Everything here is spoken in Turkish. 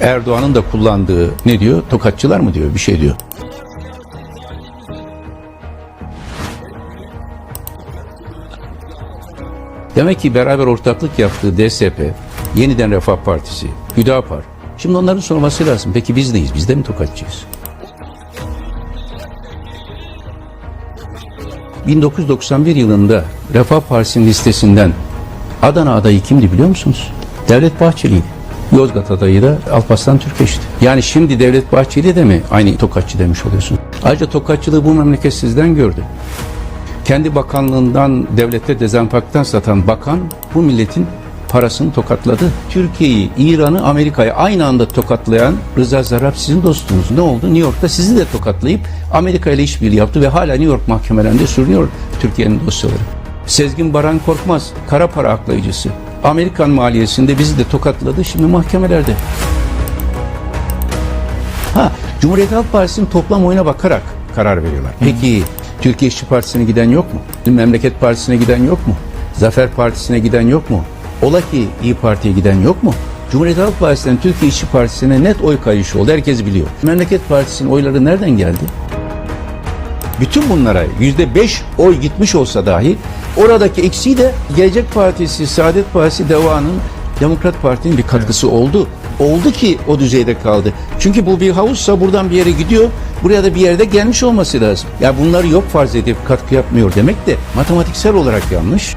Erdoğan'ın da kullandığı ne diyor? Tokatçılar mı diyor? Bir şey diyor. Demek ki beraber ortaklık yaptığı DSP, Yeniden Refah Partisi, Hüdapar. Şimdi onların sorması lazım. Peki biz neyiz? Biz de mi tokatçıyız? 1991 yılında Refah Partisi'nin listesinden Adana adayı kimdi biliyor musunuz? Devlet Bahçeli'ydi. Yozgat adayı da Alparslan Türkeş'ti. Yani şimdi Devlet Bahçeli de mi aynı tokatçı demiş oluyorsun? Ayrıca tokatçılığı bu memleket sizden gördü. Kendi bakanlığından devlete dezenfaktan satan bakan bu milletin parasını tokatladı. Türkiye'yi, İran'ı, Amerika'yı aynı anda tokatlayan Rıza Zarrab sizin dostunuz. Ne oldu? New York'ta sizi de tokatlayıp Amerika ile işbirliği yaptı ve hala New York mahkemelerinde sürünüyor Türkiye'nin dosyaları. Sezgin Baran Korkmaz, kara para aklayıcısı. Amerikan maliyesinde bizi de tokatladı, şimdi mahkemelerde. Ha, Cumhuriyet Halk Partisi'nin toplam oyuna bakarak karar veriyorlar. Peki Türkiye İşçi Partisi'ne giden yok mu? Memleket Partisi'ne giden yok mu? Zafer Partisi'ne giden yok mu? Ola ki İyi Parti'ye giden yok mu? Cumhuriyet Halk Partisi'nden Türkiye İşçi Partisi'ne net oy kayışı oldu. Herkes biliyor. Memleket Partisi'nin oyları nereden geldi? Bütün bunlara yüzde beş oy gitmiş olsa dahi oradaki eksiği de Gelecek Partisi, Saadet Partisi, Deva'nın Demokrat Parti'nin bir katkısı oldu. Oldu ki o düzeyde kaldı. Çünkü bu bir havuzsa buradan bir yere gidiyor. Buraya da bir yerde gelmiş olması lazım. Ya bunları yok farz edip katkı yapmıyor demek de matematiksel olarak yanlış.